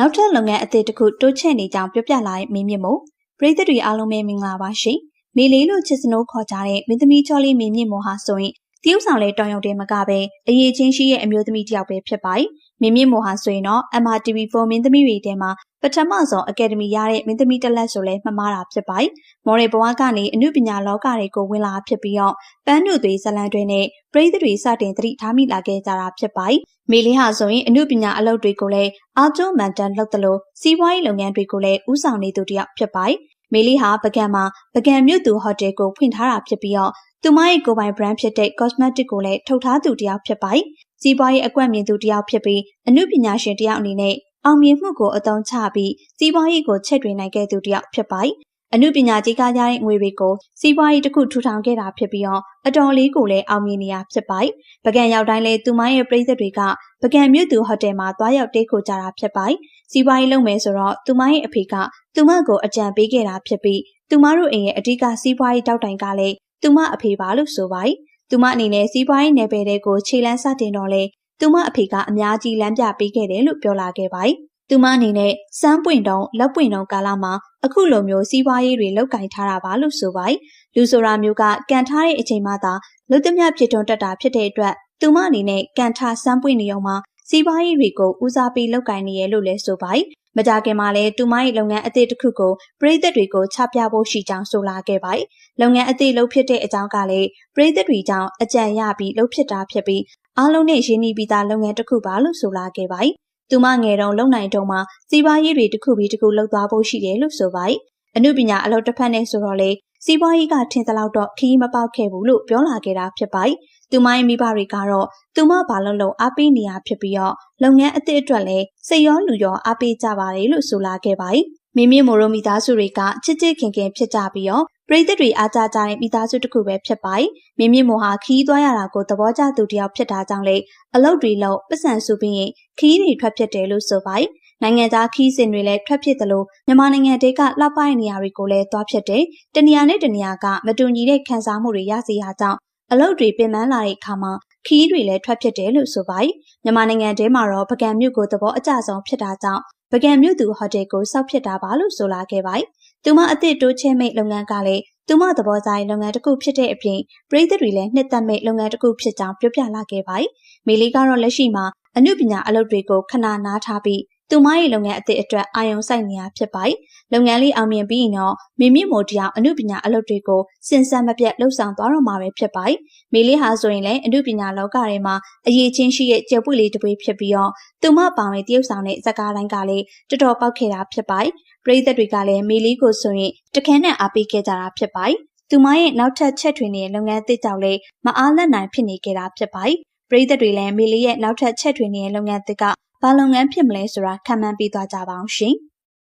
နောက်ထပ်လုပ်ငန်းအသစ်တစ်ခုတိုးချဲ့နေကြောင်းပြောပြလာတဲ့မင်းမြင့်မို့ပရိသတ်တွေအားလုံးပဲမင်္ဂလာပါရှင်။မေလေးလို့ချစ်စနိုးခေါ်ကြတဲ့မင်းသမီးချောလေးမင်းမြင့်မို့ဟာဆိုရင် တရုတ်ဆောင်လဲတောင်ရုံတင်မကပဲအရေးချင်းရှိရဲ့အမျိုးသမီးတစ်ယောက်ပဲဖြစ်ပါတယ်။မင်းမြင့်မို့ဟာဆိုရင်တော့ MRTV4 မင်းသမီးတွေထဲမှာပထမဆုံးအကယ်ဒမီရတဲ့မင်းသမီးတစ်လက်ဆိုလဲမှတ်မှားတာဖြစ်ပါတယ်။မော်ရဘဝကနေအမှုပညာလောကတွေကိုဝင်လာဖြစ်ပြီးတော့ပန်းနုသွေးဇလန်တွေနဲ့ပရိသတ်တွေစတင်သတိထားမိလာခဲ့ကြတာဖြစ်ပါတယ်။မေလေးဟာဆိုရင်အမှုပညာအလုပ်တွေကိုလည်းအာကျုံမန်တန်လုပ်တယ်လို့စီးပွားရေးလုပ်ငန်းတွေကိုလည်းဦးဆောင်နေသူတစ်ယောက်ဖြစ်ပါတယ်။မေလေးဟာပကံမှာပကံမြို့သူဟိုတယ်ကိုဖွင့်ထားတာဖြစ်ပြီးတော့ သူမရဲ့ကိုယ်ပိုင် brand ဖြစ်တဲ့ cosmetic ကိုလည်းထုတ်ထားသူတစ်ယောက်ဖြစ်ပါတယ်။စီးပွားရေးအကွက်မြင်သူတစ်ယောက်ဖြစ်ပြီးအမှုပညာရှင်တစ်ယောက်အနေနဲ့အောင်မြင်မှုကိုအသုံးချပြီးစီးပွားရေးကိုချက်တွင်နိုင်ခဲ့သူတစ်ယောက်ဖြစ်ပါတယ်။အမှုပညာကြီးကားကြတဲ့ငွေတွေကိုစီးပွားရေးတစ်ခုထူထောင်ခဲ့တာဖြစ်ပြီးတော့အတော်လေးကိုလည်းအောင်မြင်နေရဖြစ်ပါတယ်။ပကံရောက်တိုင်းလဲသူမရဲ့ပြည်သက်တွေကပကံမြို့သူဟိုတယ်မှာသွားရောက်တိတ်ခိုကြတာဖြစ်ပါတယ်။စီးပွားရေးလုပ်မယ်ဆိုတော့သူမရဲ့အဖေကသူမကိုအကြံပေးခဲ့တာဖြစ်ပြီးသူမတို့အိမ်ရဲ့အဓိကစီးပွားရေးတောက်တိုင်ကလည်း သူမအဖေပါလို့ဆိုပါတယ်။သူမအနေနဲ့စီးပွားရေးနယ်ပယ်တွေကိုခြေလန်းစတင်တော့လဲသူမအဖေကအများကြီးလမ်းပြပေးခဲ့တယ်လို့ပြောလာခဲ့ပါတယ်။သူမအနေနဲ့စမ်းပွင့်တုံးလက်ပွင့်တုံးကာလမှာအခုလိုမျိုးစီးပွားရေးတွေလောက်ကင်ထားတာပါလို့ဆိုပါတယ်။လူဆိုတာမျိုးကကန်ထားတဲ့အချိန်မှသာလူသမျှဖြစ်ထွန်းတတ်တာဖြစ်တဲ့အတွက်သူမအနေနဲ့ကန်ထားစမ်းပွင့်နေအောင်မှာစီးပွားရေးတွေကိုဦးစားပေးလောက်ကင်နေရလို့လဲဆိုပါတယ်။ မကြခင်မှာလည်းသူမရဲ့လုပ်ငန်းအသစ်တစ်ခုကိုပြည်သက်တွေကိုချပြဖို့ရှိကြောင်းဆိုလာခဲ့ပါတယ်။လုပ်ငန်းအသစ်လုပ်ဖြစ်တဲ့အကြောင်းကလည်းပြည်သက်တွေကြောင့်အကြံရပြီးလုပ်ဖြစ်တာဖြစ်ပြီးအားလုံးနဲ့ရင်းနှီးပြီးသားလုပ်ငန်းတစ်ခုပါလို့ဆိုလာခဲ့ပါတယ်။သူမငယ်တုန်းလုံနိုင်တုန်းမှာစီးပွားရေးတွေတစ်ခုပြီးတစ်ခုလုပ်သွားဖို့ရှိတယ်လို့ဆိုပါတယ်။အမှုပညာအလုပ်တစ်ဖက်နဲ့ဆိုတော့လေ စီးပွားရေးကထင်သလောက်တော့ခီးမပေါက်ခဲ့ဘူးလို့ပြောလာခဲ့တာဖြစ်ပါတယ်။သူမရဲ့မိဘတွေကတော့သူမဘာလို့လုံအားပေးနေရဖြစ်ပြီးတော့လုပ်ငန်းအသစ်အတွက်လည်းစိတ်ရောလူရောအားပေးကြပါတယ်လို့ဆိုလာခဲ့ပါတယ်။မိမိမိုရိုမိသားစုတွေကချစ်ချစ်ခင်ခင်ဖြစ်ကြပြီးတော့ပရိသတ်တွေအားကြကြတဲ့မိသားစုတစ်ခုပဲဖြစ်ပါတယ်။မိမိမိုဟာခီးသွားရတာကိုသဘောကျသူတယောက်ဖြစ်တာကြောင့်လေအလုပ်တွေလုံးပတ်စံစုပြီးရင်ခီးတွေထွက်ဖြစ်တယ်လို့ဆိုပါတယ်။ နိုင်ငံသားခီးစဉ်တွေလည်းထွက်ဖြစ်သလိုမြန်မာနိုင်ငံတဲကလှပတဲ့နေရာတွေကိုလည်းသွားဖြစ်တယ်။တနေရာနဲ့တနေရာကမတူညီတဲ့ခံစားမှုတွေရစေရကြောင်းအလုပ်တွေပင်ပန်းလာတဲ့အခါမှာခီးတွေလည်းထွက်ဖြစ်တယ်လို့ဆိုပါတယ်။မြန်မာနိုင်ငံထဲမှာတော့ပကံမြို့ကိုသဘောအကျဆုံးဖြစ်တာကြောင့်ပကံမြို့သူဟိုတယ်ကိုစောက်ဖြစ်တာပါလို့ဆိုလာခဲ့ပါတယ်။သူမအသစ်တိုးချဲ့မိတ်လုပ်ငန်းကလည်းသူမသဘောဆိုင်လုပ်ငန်းတစ်ခုဖြစ်တဲ့အပြင်ပြည်သက်တွေလည်းနှစ်သက်မိတ်လုပ်ငန်းတစ်ခုဖြစ်ကြောင်းပြောပြလာခဲ့ပါတယ်။မေလီကတော့လက်ရှိမှာအမှုပညာအလုပ်တွေကိုခဏနားထားပြီး သူမရဲ့လုပ်ငန်းအသစ်အတွက်အာရုံစိုက်နေတာဖြစ်ပါတယ်။လုပ်ငန်းလေးအောင်မြင်ပြီးရင်တော့မိမိမိုတရားအမှုပညာအလုပ်တွေကိုစင်စက်မပြတ်လှုပ်ဆောင်သွားတော့မှာပဲဖြစ်ပါတယ်။မေလေးဟာဆိုရင်လည်းအမှုပညာလောကထဲမှာအရေးချင်းရှိတဲ့ကြက်ပွေလေးတစ်ပွေဖြစ်ပြီးတော့သူမပါဝင်တရုပ်ဆောင်တဲ့ဇကားတိုင်းကလည်းတော်တော်ပေါက်ခဲ့တာဖြစ်ပါတယ်။ပရိသတ်တွေကလည်းမေလေးကိုဆိုရင်တခန်းနဲ့အားပေးခဲ့ကြတာဖြစ်ပါတယ်။သူမရဲ့နောက်ထပ်ချက်ထွင်နေတဲ့လုပ်ငန်းအသစ်ကြောင့်လည်းမအားလက်နိုင်ဖြစ်နေကြတာဖြစ်ပါတယ်။ပရိသတ်တွေလည်းမေလေးရဲ့နောက်ထပ်ချက်ထွင်နေတဲ့လုပ်ငန်းအသစ်က ဘာလုပ်ငန်းဖြစ်မလဲဆိုတာခံမှန်းပြီးသွားကြပါအောင်ရှင်။